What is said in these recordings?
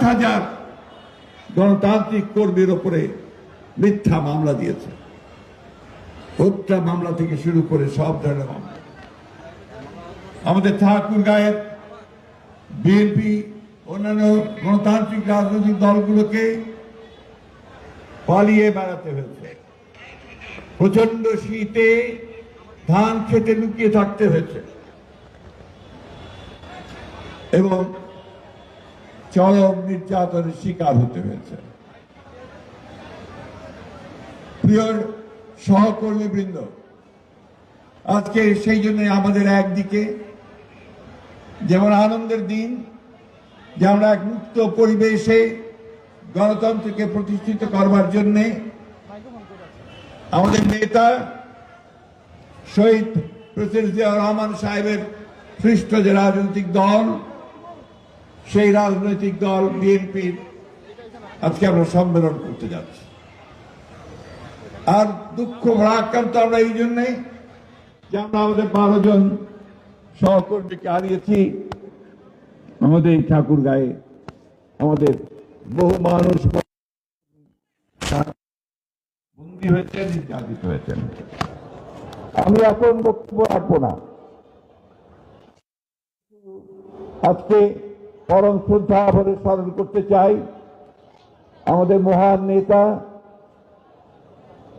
সাত হাজার গণতান্ত্রিক কর্মীর ওপরে মিথ্যা মামলা দিয়েছে। হত্যা মামলা থেকে শুরু করে সব ধরনের মামলা। আমাদের ঠাকুর গায়ের বিএনপি, অন্যান্য গণতান্ত্রিক রাজনৈতিক দলগুলোকে পালিয়ে বেড়াতে হয়েছে। প্রচণ্ড শীতে ধান খেতে লুকিয়ে থাকতে হয়েছে। এবং চরম নির্যাতনের শিকার হতে হয়েছে। প্রিয় সহকর্মী বৃন্দ, আজকে সেই জন্য আমাদের একদিকে যেমন আনন্দের দিন, যে আমরা এক মুক্ত পরিবেশে গণতন্ত্রকে প্রতিষ্ঠিত করবার জন্যে আমাদের নেতা শহীদ প্রেসিডেন্ট জিয়া রহমান সাহেবের সৃষ্ট যে রাজনৈতিক দল সেই রাজনৈতিক দল বিএনপির আজকে আমরা সম্মেলন করতে যাচ্ছি। আর দুঃখ ভারাক্রান্ত আমরা এই জন্যে যে আমরা আমাদের বারো জন সহকর্মীকে হারিয়েছি। আমাদের এই ঠাকুর গায়ে আমাদের বহু মানুষ বন্দী হয়েছেন, নির্যাতিত হয়েছেন। আমি এখন বক্তব্য রাখব না। আজকে পরম শ্রদ্ধা ভরে স্মরণ করতে চাই আমাদের মহান নেতা,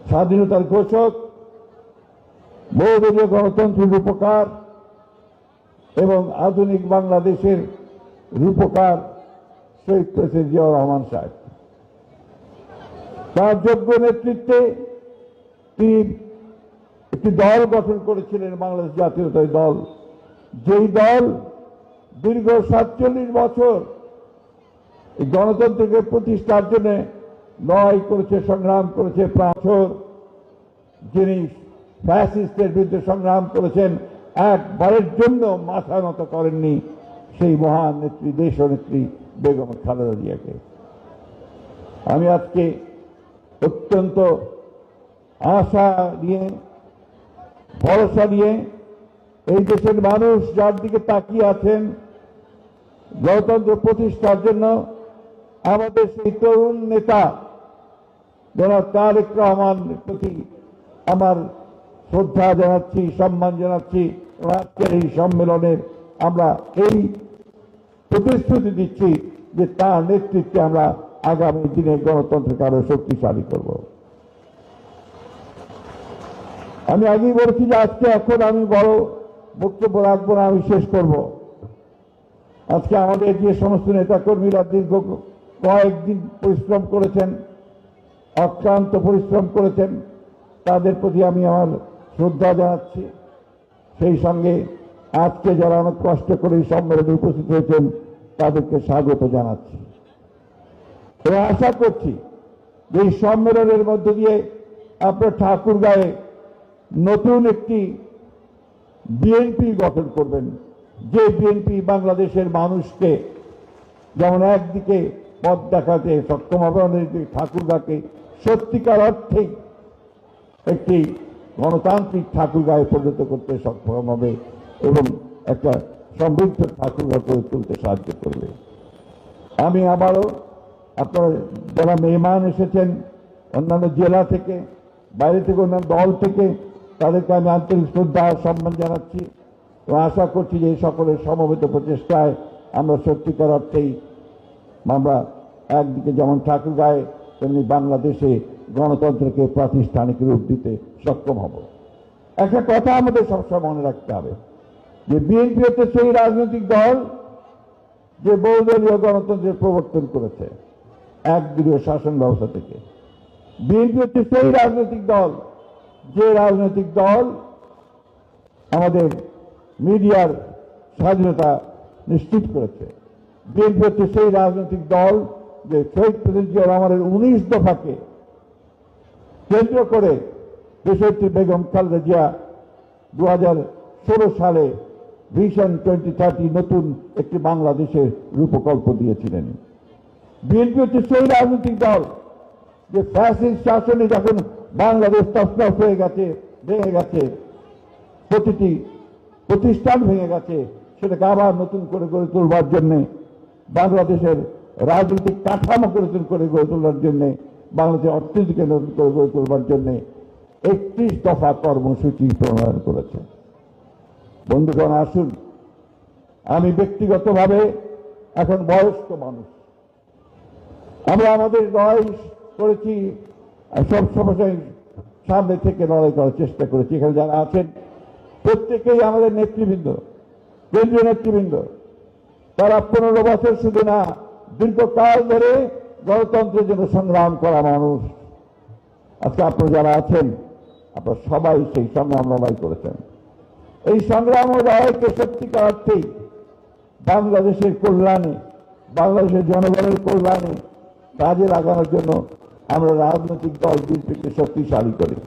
স্বাধীনতার ঘোষক, বহুদলীয় গণতন্ত্রের রূপকার এবং আধুনিক বাংলাদেশের রূপকার শহীদ প্রেসিডেন্ট জিয়াউর রহমান সাহেব। তার যোগ্য নেতৃত্বে তিনি একটি দল গঠন করেছিলেন, বাংলাদেশ জাতীয়তাবাদী দল। যেই দল দীর্ঘ সাতচল্লিশ বছর এই গণতন্ত্রকে প্রতিষ্ঠার জন্য লড়াই করেছে, সংগ্রাম করেছে প্রাচর যিনি ফ্যাসিস্টের বিরুদ্ধে সংগ্রাম করেছেন, একবারের জন্য মাথা নত করেননি সেই মহান নেত্রী দেশ নেত্রী বেগম খালেদা জিয়াকে। আমি আজকে অত্যন্ত আশা নিয়ে, ভরসা নিয়ে এই দেশের মানুষ যার দিকে তাকিয়ে আছেন গণতন্ত্র প্রতিষ্ঠার জন্য, আমাদের সেই তরুণ নেতা জনাব তারেক রহমানের প্রতি আমার শ্রদ্ধা জানাচ্ছি, সম্মান জানাচ্ছি। আজকের এই সম্মেলনের আমরা এই প্রতিশ্রুতি দিচ্ছি যে তার নেতৃত্বে আমরা আগামী দিনে গণতন্ত্রকে আরও শক্তিশালী করব। আমি আগেই বলেছি যে আজকে এখন আমি বড় বক্তব্য রাখব না, আমি শেষ করব। আজকে আমাদের যে সমস্ত নেতাকর্মীরা দীর্ঘ কয়েকদিন পরিশ্রম করেছেন, অক্লান্ত পরিশ্রম করেছেন, তাদের প্রতি আমি আমার শ্রদ্ধা জানাচ্ছি। সেই সঙ্গে আজকে যারা অনেক কষ্ট করে এই সম্মেলনে উপস্থিত হয়েছেন, তাদেরকে স্বাগত জানাচ্ছি। এবং আশা করছি যে এই সম্মেলনের মধ্য দিয়ে আপনার ঠাকুর গায়ে নতুন একটি বিএনপি গঠন করবেন। যে বিএনপি বাংলাদেশের মানুষকে যেমন একদিকে পথ দেখাতে সক্ষম হবে, অন্যদিকে ঠাকুরগাকে সত্যিকার অর্থেই একটি গণতান্ত্রিক ঠাকুরগায় পরিণত করতে সক্ষম হবে এবং একটা সমৃদ্ধ ঠাকুরগা করে তুলতে সাহায্য করবে। আমি আবারও আপনার যারা মেহমান এসেছেন, অন্যান্য জেলা থেকে, বাইরে থেকে অন্যান্য দল থেকে তাদেরকে আমি আন্তরিক শ্রদ্ধা সম্মান জানাচ্ছি এবং আশা করছি যে এই সকলের সমবেত প্রচেষ্টায় আমরা সত্যিকার অর্থেই আমরা একদিকে যেমন ঠাকুর গায়ে, তেমনি বাংলাদেশে গণতন্ত্রকে প্রাতিষ্ঠানিক রূপ দিতে সক্ষম হব। একটা কথা আমাদের সবসময় মনে রাখতে হবে, যে বিএনপি হচ্ছে সেই রাজনৈতিক দল যে বহুদলীয় গণতন্ত্রের প্রবর্তন করেছে একদলীয় শাসন ব্যবস্থা থেকে। বিএনপি হচ্ছে সেই রাজনৈতিক দল যে রাজনৈতিক দল আমাদের মিডিয়ার স্বাধীনতা নিশ্চিত করেছে, বিএনপি হচ্ছে সেই রাজনৈতিক দল যে শহীদ প্রেসিডেন্ট রহমানের উনিশ দফাকে কেন্দ্র করে দেশত্রী বেগম খালেদা জিয়া দু হাজার ষোলো সালে ভিশন টোয়েন্টি থার্টি নতুন একটি বাংলাদেশের রূপকল্প দিয়েছিলেন। বিএনপি হচ্ছে সেই রাজনৈতিক দল যে ফ্যাসিস্ট শাসনে যখন বাংলাদেশ তসনস হয়ে গেছে, ভেঙে গেছে। প্রতিটি প্রতিষ্ঠান ভেঙে গেছে। সেটাকে আবার নতুন করে গড়ে তুলবার জন্যে, বাংলাদেশের রাজনৈতিক কাঠামোকে নতুন করে গড়ে তোলার জন্যে, বাংলাদেশের অর্থনীতিকে নতুন করে গড়ে তোলবার জন্যে একত্রিশ দফা কর্মসূচি প্রণয়ন করেছে। বন্ধুগণ, আসুন। আমি ব্যক্তিগতভাবে এখন বয়স্ক মানুষ। আমরা আমাদের লড়াই করেছি সব সময় সামনে থেকে লড়াই করার চেষ্টা করেছি, এখানে যারা আছেন, প্রত্যেকেই আমাদের নেতৃবৃন্দ, কেন্দ্রীয় নেতৃবৃন্দ। তারা পনেরো বছর শুধু না, দীর্ঘকাল ধরে গণতন্ত্রের জন্য সংগ্রাম করা মানুষ। আজকে আপনারা যারা আছেন, আপনারা সবাই সেই সংগ্রাম লড়াই করেছেন। এই সংগ্রাম ও লড়াইকে সত্যিকার অর্থেই বাংলাদেশের কল্যাণে, বাংলাদেশের জনগণের কল্যাণে কাজে লাগানোর জন্য আমরা রাজনৈতিক দল বিএনপিকে শক্তিশালী করি।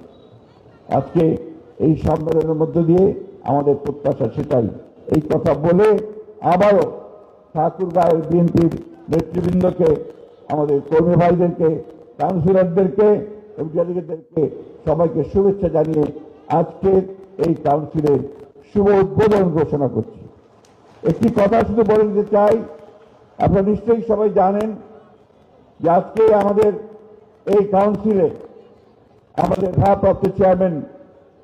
আজকে এই সম্মেলনের মধ্য দিয়ে আমাদের প্রত্যাশা সেটাই। এই কথা বলে আবারও ঠাকুরগাঁয়ের বিএনপির নেতৃবৃন্দকে, আমাদের কর্মী ভাইদেরকে, কাউন্সিলরদেরকে এবং ডেলিগেটদেরকে সবাইকে শুভেচ্ছা জানিয়ে আজকের এই কাউন্সিলের শুভ উদ্বোধন ঘোষণা করছি। একটি কথা শুধু বলে দিতে চাই, আপনারা নিশ্চয়ই সবাই জানেন যে আজকে আমাদের এই কাউন্সিলে আমাদের ভারপ্রাপ্ত চেয়ারম্যান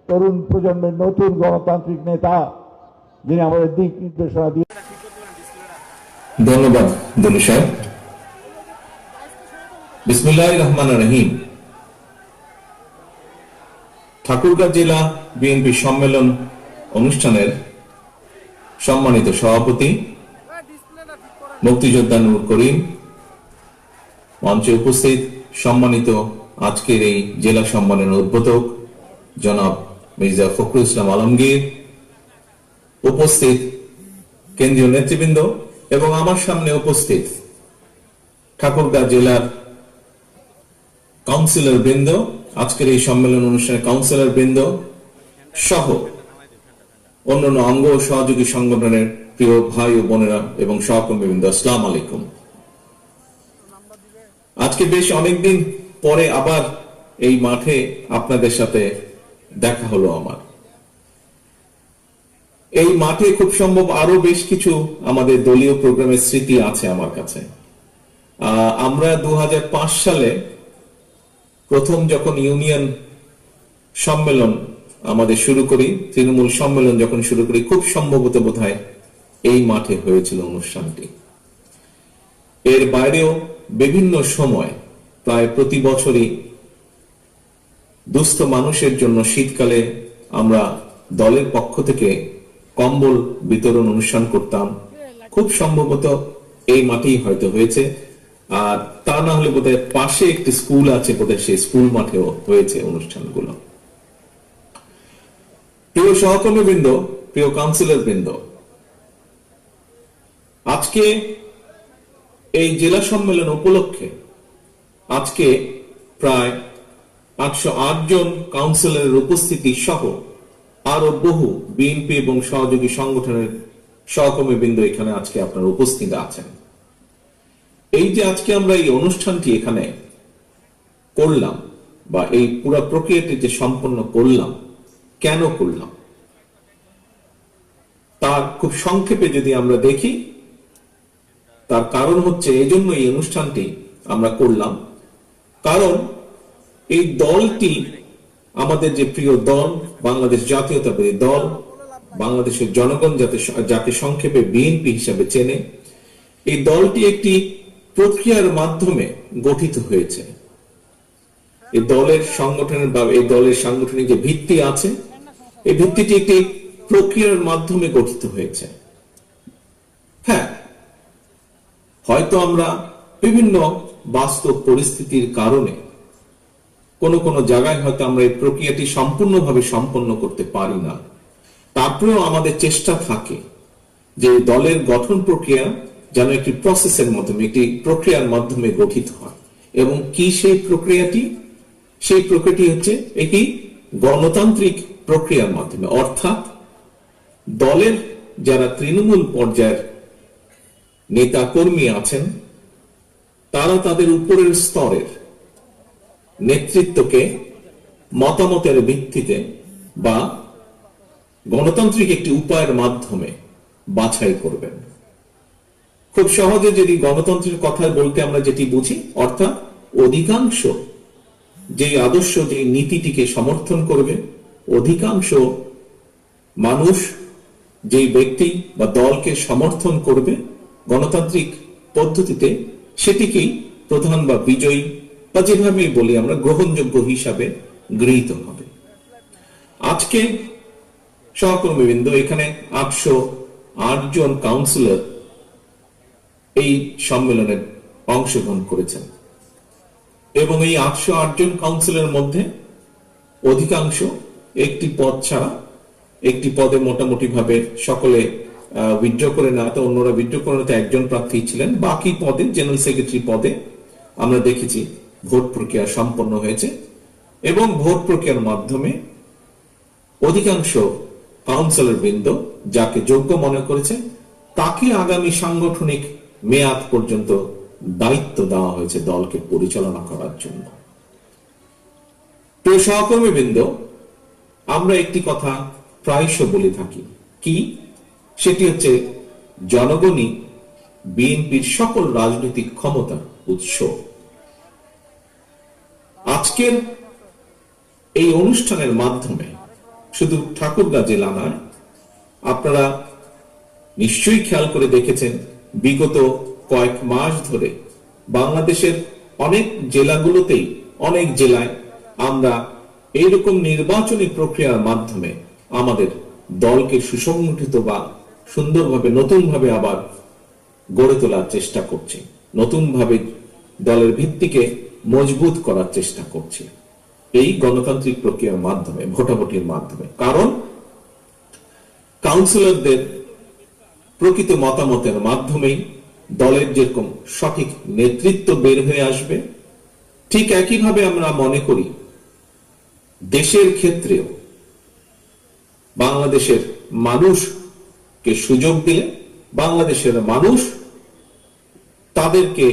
তরুণ প্রজন্মের নতুন গণতান্ত্রিক নেতা, যিনি আমাদের দিক নির্দেশনা দিয়ে ধন্যবাদ, ধনু সাহেব। বিসমুল্লাহ রহমান রহিম। ঠাকুরগাঁ জেলা বিএনপি সম্মেলন অনুষ্ঠানের সম্মানিত সভাপতি মুক্তিযোদ্ধা নূর করিম, মঞ্চে উপস্থিত সম্মানিত আজকের এই জেলা সম্মেলনের উদ্বোধক, জনাব মির্জা ফখরুল ইসলাম আলমগীর, উপস্থিত কেন্দ্রীয় নেতৃবৃন্দ এবং আমার সামনে উপস্থিত ঠাকুরগাঁ জেলার কাউন্সিলর বৃন্দ, আজকের এই সম্মেলন অনুষ্ঠানে কাউন্সিলর বৃন্দ সহ অন্যান্য অঙ্গ ও সহযোগী সংগঠনের প্রিয় ভাই ও বোনেরা এবং সহকর্মী বৃন্দ আসসালাম আলাইকুম। আজকে বেশ অনেকদিন পরে আবার এই মাঠে আপনাদের সাথে দেখা হলো আমার। এই মাঠে খুব সম্ভব আরও বেশ কিছু আমাদের দলীয় প্রোগ্রামের স্মৃতি আছে আমার কাছে। আমরা দু হাজার পাঁচ সালে প্রথম যখন ইউনিয়ন সম্মেলন আমাদের শুরু করি, তৃণমূল সম্মেলন যখন শুরু করি, খুব সম্ভবত বোধহয় এই মাঠে হয়েছিল অনুষ্ঠানটি। এর বাইরেও বিভিন্ন সময়, প্রায় প্রতি বছরই দুস্থ মানুষের জন্য শীতকালে আমরা দলের পক্ষ থেকে কম্বল বিতরণ অনুষ্ঠান করতাম। খুব সম্ভবত এই মাঠেই হয়তো হয়েছে। আর তা না হলে বোধহয় পাশে একটি স্কুল আছে, বোধহয় সেই স্কুল মাঠেও হয়েছে অনুষ্ঠানগুলো। প্রিয় সহকর্মী বৃন্দ প্রিয় কাউন্সিলর বৃন্দ, আজকে এই জেলা সম্মেলন উপলক্ষে আজকে প্রায় আটশো জন কাউন্সিলরের উপস্থিতি সহ আরও বহু বিএনপি এবং সহযোগী সংগঠনের সহকর্মী বৃন্দ এখানে আজকে আপনারা উপস্থিত আছেন। এই যে আজকে আমরা এই অনুষ্ঠানটি এখানে করলাম বা এই পুরো প্রক্রিয়াটি যে সম্পন্ন করলাম, কেন করলাম, তার খুব সংক্ষেপে যদি আমরা দেখি তার কারণ হচ্ছে এজন্য এই অনুষ্ঠানটি আমরা করলাম। কারণ এই দলটি আমাদের যে প্রিয় দল, বাংলাদেশ জাতীয়তাবাদী দল, বাংলাদেশের জনগণ যাতে যাকে সংক্ষেপে বিএনপি হিসাবে চেনে, এই দলটি একটি প্রক্রিয়ার মাধ্যমে গঠিত হয়েছে। এই দলের সংগঠনের বা, এই দলের সাংগঠনিক যে ভিত্তি আছে, এই ভিত্তিটি একটি প্রক্রিয়ার মাধ্যমে গঠিত হয়েছে। হ্যাঁ হয়তো আমরা বিভিন্ন বাস্তব পরিস্থিতির কারণে কোনো কোনো জায়গায় হয়তো আমরা এই প্রক্রিয়াটি সম্পূর্ণভাবে সম্পন্ন করতে পারি না। তারপরেও আমাদের চেষ্টা থাকে যে দলের গঠন প্রক্রিয়া যেন একটি প্রসেসের মাধ্যমে, একটি প্রক্রিয়ার মাধ্যমে গঠিত হয় এবং কি সেই প্রক্রিয়াটি? সেই প্রক্রিয়াটি হচ্ছে একটি গণতান্ত্রিক প্রক্রিয়ার মাধ্যমে। অর্থাৎ দলের যারা তৃণমূল পর্যায়ের নেতা কর্মী আছেন, তারা তাদের উপরের স্তরের নেতৃত্বকে মতামতের ভিত্তিতে বা গণতান্ত্রিক একটি উপায়ের মাধ্যমে বাছাই করবেন। খুব সহজে যদি গণতন্ত্রের কথা বলতে আমরা যেটি বুঝি, অর্থাৎ অধিকাংশ যে আদর্শ যে নীতিটিকে সমর্থন করবে, অধিকাংশ মানুষ যে ব্যক্তি বা দলকে সমর্থন করবে গণতান্ত্রিক পদ্ধতিতে সেটিকেই প্রধান বা বিজয়ী বা যেভাবে বলি আমরা গ্রহণযোগ্য হিসাবে গৃহীত হবে। আজকে সহকর্মীবৃন্দ, এখানে আটশো আট জন কাউন্সিলর এই সম্মেলনে অংশগ্রহণ করেছেন এবং এই আটশো আট জন কাউন্সিলের মধ্যে অধিকাংশ একটি পদ ছাড়া একটি পদে মোটামুটি ভাবে সকলে উইথড্র করে না তো অন্যরা উইথড্র করে না তো একজন প্রার্থী ছিলেন। বাকি পদে জেনারেল সেক্রেটারি পদে আমরা দেখেছি ভোট প্রক্রিয়া সম্পন্ন হয়েছে এবং ভোট প্রক্রিয়ার মাধ্যমে অধিকাংশ কাউন্সিলর বৃন্দ যাকে যোগ্য মনে করেছে, তাকে আগামী সাংগঠনিক মেয়াদ পর্যন্ত দায়িত্ব দেওয়া হয়েছে দলকে পরিচালনা করার জন্য। প্রিয় সহকর্মী বৃন্দ, আমরা একটি কথা প্রায়শ বলে থাকি। কি? সেটি হচ্ছে জনগণই বিএনপির সকল রাজনৈতিক ক্ষমতার উৎস। আজকের এই অনুষ্ঠানের মাধ্যমে শুধু ঠাকুরগাঁ জেলা নয়, আপনারা নিশ্চয়ই খেয়াল করে দেখেছেন, বিগত কয়েক মাস ধরে বাংলাদেশের অনেক জেলাগুলোতেই, অনেক জেলায় আমরা এইরকম নির্বাচনী প্রক্রিয়ার মাধ্যমে আমাদের দলকে সুসংগঠিত বা সুন্দরভাবে, নতুনভাবে আবার গড়ে তোলার চেষ্টা করছি। নতুনভাবে দলের ভিত্তিকে মজবুত করার চেষ্টা করছি। এই গণতান্ত্রিক প্রক্রিয়ার মাধ্যমে, ভোটাভুটির মাধ্যমে। কারণ, কাউন্সিলরদের প্রকৃত মতামতের মাধ্যমেই দলের যেরকম সঠিক নেতৃত্ব বের হয়ে আসবে, ঠিক একইভাবে আমরা মনে করি, দেশের ক্ষেত্রেও বাংলাদেশের মানুষকে সুযোগ দিলে বাংলাদেশের মানুষ তাদেরকে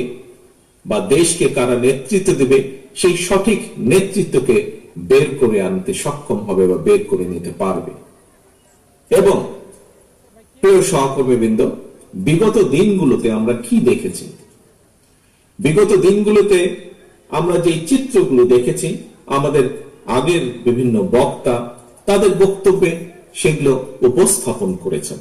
বা দেশকে কারা নেতৃত্ব দেবে, সেই সঠিক নেতৃত্বকে বের করে আনতে সক্ষম হবে বা বের করে নিতে পারবে। এবং প্রিয় সহকর্মীবৃন্দ, বিগত দিনগুলোতে আমরা কি দেখেছি? বিগত দিনগুলোতে আমরা যে চিত্রগুলো দেখেছি, আমাদের আগের বিভিন্ন বক্তা তাদের বক্তব্যে সেগুলো উপস্থাপন করেছেন।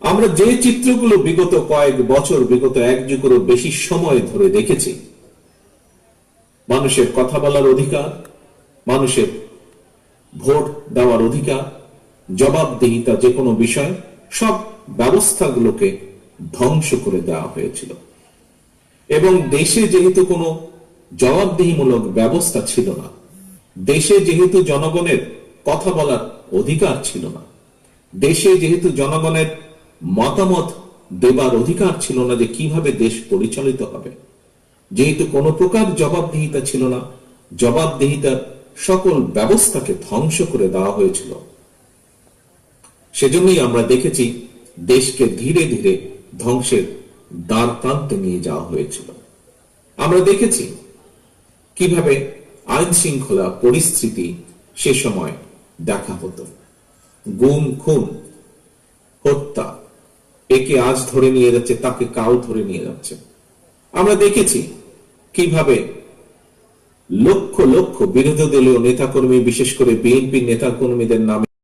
আমরা যে চিত্রগুলো বিগত কয়েক বছর, বিগত এক যুগেরও বেশি সময় ধরে দেখেছি, মানুষের কথা বলার অধিকার, মানুষের ভোট দেওয়ার অধিকার, জবাবদিহিতা যে কোনো বিষয়, সব ব্যবস্থাগুলোকে ধ্বংস করে দেওয়া হয়েছিল। এবং দেশে যেহেতু কোনো জবাবদিহিমূলক ব্যবস্থা ছিল না, দেশে যেহেতু জনগণের কথা বলার অধিকার ছিল না, দেশে যেহেতু জনগণের মতামত দেবার অধিকার ছিল না যে কীভাবে দেশ পরিচালিত হবে। যেহেতু কোনো প্রকার জবাবদিহিতা ছিল না, জবাবদিহিতার সকল ব্যবস্থাকে ধ্বংস করে দেওয়া হয়েছিল। সেজন্যই আমরা দেখেছি দেশকে ধীরে ধীরে ধ্বংসের দ্বার প্রান্তে নিয়ে যাওয়া হয়েছিল। আমরা দেখেছি কীভাবে আইন শৃঙ্খলা পরিস্থিতি সে সময় দেখা হতো। গুম, খুন, হত্যা একে আজ ধরে নিয়ে যাচ্ছে, তাকে কাল ধরে নিয়ে যাচ্ছে। আমরা দেখেছি কীভাবে লক্ষ লক্ষ বিরোধী দলীয় নেতাকর্মী, বিশেষ করে বিএনপি নেতাকর্মীদের নামে